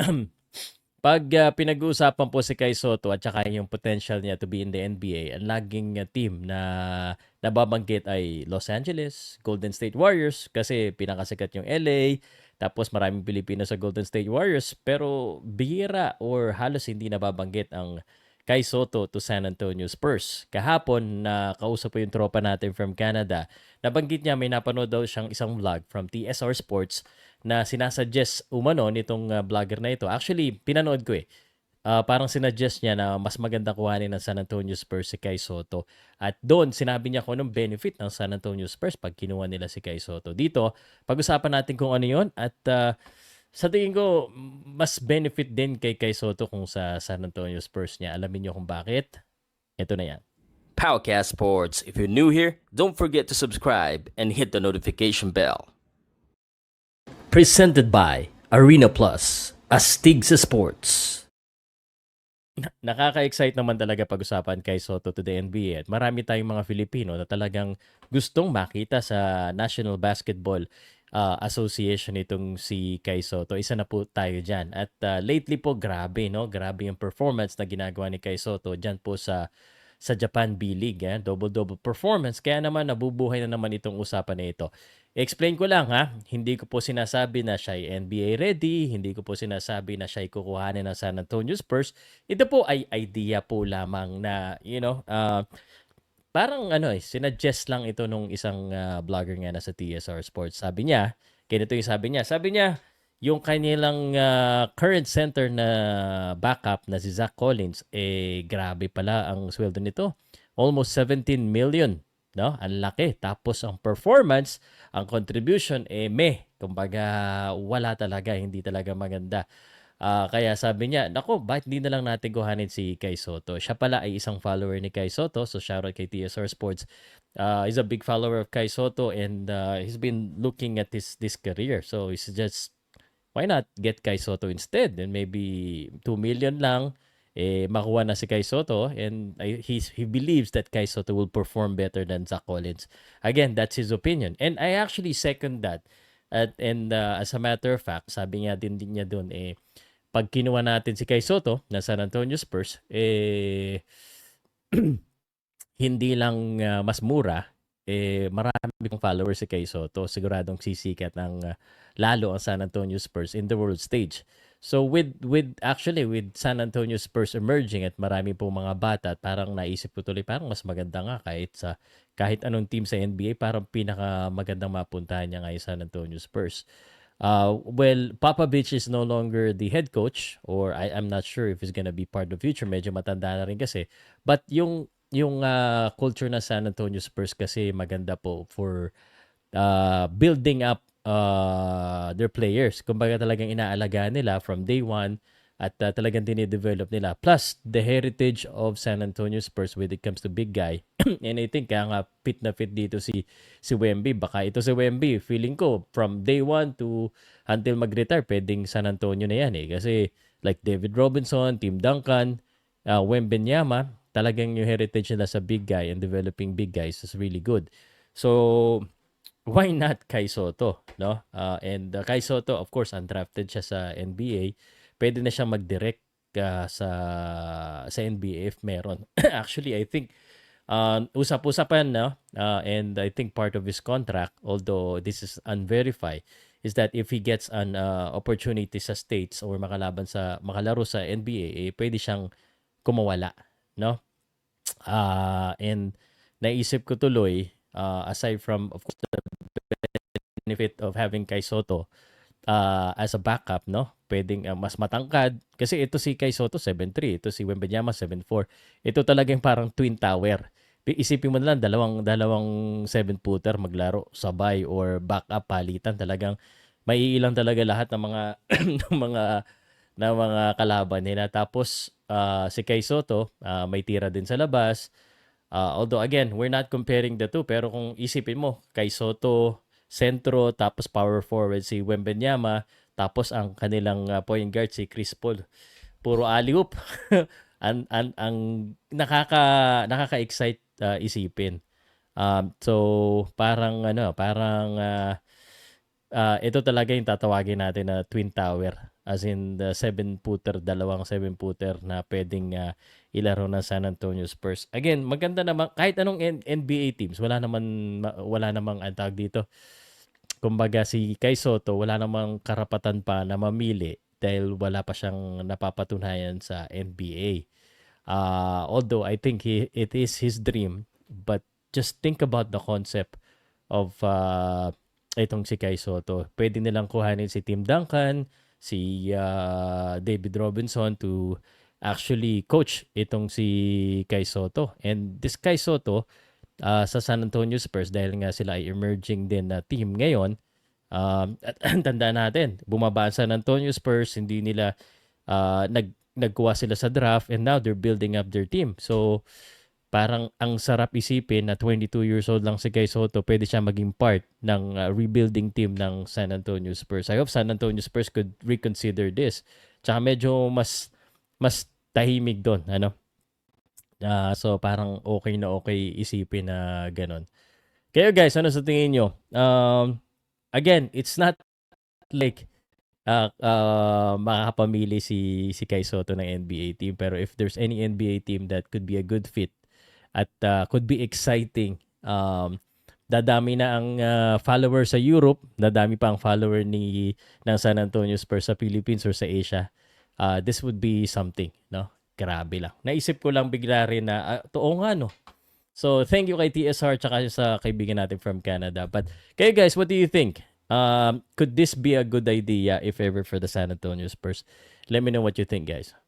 Pag ah, pinag-uusapan po si Kai Soto at saka yung potential niya to be in the NBA, ang laging ah, team na nababanggit ay Los Angeles, Golden State Warriors kasi pinakasikat yung LA, tapos maraming Pilipino sa Golden State Warriors pero bihira or halos hindi nababanggit ang Kai Soto to San Antonio Spurs. Kahapon na kausap po yung tropa natin from Canada, nabanggit niya may napanood daw siyang isang vlog from TSR Sports na sinasuggest umano nitong uh, vlogger na ito. Actually, pinanood ko eh. Uh, parang sinuggest niya na mas maganda kuhanin ng San Antonio Spurs si Kai Soto. At doon, sinabi niya kung anong benefit ng San Antonio Spurs pag kinuha nila si Kai Soto. Dito, pag-usapan natin kung ano yon At uh, sa tingin ko, mas benefit din kay Kai Soto kung sa San Antonio Spurs niya. Alamin niyo kung bakit. Ito na yan. Powercast Sports. If you're new here, don't forget to subscribe and hit the notification bell. Presented by Arena Plus, Astig sa Sports. Nakaka-excite naman talaga pag-usapan kay Soto to the NBA at marami tayong mga Filipino na talagang gustong makita sa National Basketball uh, Association itong si Kai Soto. Isa na po tayo dyan. At uh, lately po, grabe, no? Grabe yung performance na ginagawa ni Kai Soto dyan po sa sa Japan B-League. Eh? Double-double performance. Kaya naman nabubuhay na naman itong usapan na ito. Explain ko lang ha, hindi ko po sinasabi na siya ay NBA ready, hindi ko po sinasabi na siya ay kukuhanin ng San Antonio Spurs. Ito po ay idea po lamang na, you know, uh, parang ano eh, sinuggest lang ito nung isang uh, vlogger nga na sa TSR Sports. Sabi niya, ganito yung sabi niya, sabi niya, yung kanilang uh, current center na backup na si Zach Collins, eh grabe pala ang sweldo nito. Almost 17 million no? Ang laki. Tapos ang performance, ang contribution eh meh. Kumbaga wala talaga, hindi talaga maganda. Uh, kaya sabi niya, nako, bakit hindi na lang natin kuhanin si Kai Soto? Siya pala ay isang follower ni Kai Soto. So shoutout kay TSR Sports. Uh, he's a big follower of Kai Soto and uh, he's been looking at his this career. So he's just, why not get Kai Soto instead? And maybe 2 million lang eh, makuha na si Kai Soto and he's, he believes that Kai Soto will perform better than Zach Collins. Again, that's his opinion. And I actually second that. At, and uh, as a matter of fact, sabi niya din, din niya doon, eh, pag kinuha natin si Kai Soto na San Antonio Spurs, eh, hindi lang uh, mas mura, eh, marami pong followers si Kai Soto. Siguradong sisikat ng uh, lalo ang San Antonio Spurs in the world stage. So with with actually with San Antonio Spurs emerging at marami po mga bata at parang naisip ko tuloy parang mas maganda nga kahit sa kahit anong team sa NBA parang pinaka magandang mapuntahan niya ngayon San Antonio Spurs. Uh, well, Popovich is no longer the head coach or I, I'm not sure if he's gonna be part of the future. Medyo matanda na rin kasi. But yung yung uh, culture na San Antonio Spurs kasi maganda po for uh, building up uh, their players. Kumbaga talagang inaalagaan nila from day one at uh, talagang dinidevelop nila. Plus, the heritage of San Antonio Spurs when it comes to big guy. And I think kaya nga fit na fit dito si si Wemby. Baka ito si Wemby, feeling ko from day one to until mag-retire, pwedeng San Antonio na yan eh. Kasi like David Robinson, Tim Duncan, uh, Wembenyama, talagang yung heritage nila sa big guy and developing big guys is really good. So, why not Kai Soto, no? Uh, and uh, Kai Soto, of course, undrafted siya sa NBA. Pwede na siyang mag-direct uh, sa sa NBA if meron. Actually, I think uh, usap-usapan no uh, and I think part of his contract although this is unverified is that if he gets an uh, opportunity sa states or makalaban sa makalaro sa NBA eh pwede siyang kumawala no uh, and naisip ko tuloy uh, aside from of course the benefit of having Kai Soto uh, as a backup, no? Pwedeng uh, mas matangkad. Kasi ito si Kai Soto, 7'3". Ito si Wembanyama, 7'4". Ito talagang parang twin tower. Isipin mo na lang, dalawang, dalawang 7-footer maglaro, sabay or backup palitan. Talagang maiilang talaga lahat ng mga ng mga ng mga kalaban nila. Tapos uh, si Kai Soto, uh, may tira din sa labas. Uh, although again, we're not comparing the two. Pero kung isipin mo, Kai Soto, sentro, tapos power forward si Wembenyama, tapos ang kanilang uh, point guard si Chris Paul. Puro alley-oop. ang, ang, ang nakaka, nakaka-excite uh, isipin. Um, so, parang ano, parang uh, uh, ito talaga yung tatawagin natin na Twin Tower. As in the seven-footer, dalawang seven-footer na pwedeng ah, ilaro ng San Antonio Spurs. Again, maganda naman kahit anong N- NBA teams, wala naman ma- wala namang ang tawag dito. Kumbaga si Kai Soto, wala namang karapatan pa na mamili dahil wala pa siyang napapatunayan sa NBA. Uh, although I think he, it is his dream, but just think about the concept of uh, itong si Kai Soto. Pwede nilang kuhanin si Tim Duncan, si uh, David Robinson to actually coach itong si Kai Soto. And this Kai Soto uh, sa San Antonio Spurs dahil nga sila ay emerging din na team ngayon. Um, at tandaan natin, bumaba ang San Antonio Spurs, hindi nila uh, nag nagkuha sila sa draft and now they're building up their team. So parang ang sarap isipin na 22 years old lang si Kai Soto, pwede siya maging part ng uh, rebuilding team ng San Antonio Spurs. I hope San Antonio Spurs could reconsider this. Tsaka medyo mas mas tahimik doon, ano? Ah, so parang okay na okay isipin na ganun. Kayo guys, ano sa tingin nyo? Um, again, it's not like uh, uh, makakapamili si si Kai Soto ng NBA team pero if there's any NBA team that could be a good fit at uh, could be exciting um dadami na ang uh, follower sa Europe, dadami pa ang follower ni ng San Antonio Spurs sa Philippines or sa Asia. Uh, this would be something, no? Grabe lang. Naisip ko lang bigla rin na uh, totoo nga no. So, thank you kay TSR tsaka sa kaibigan natin from Canada. But kayo guys, what do you think? Um, could this be a good idea if ever for the San Antonio Spurs? Let me know what you think, guys.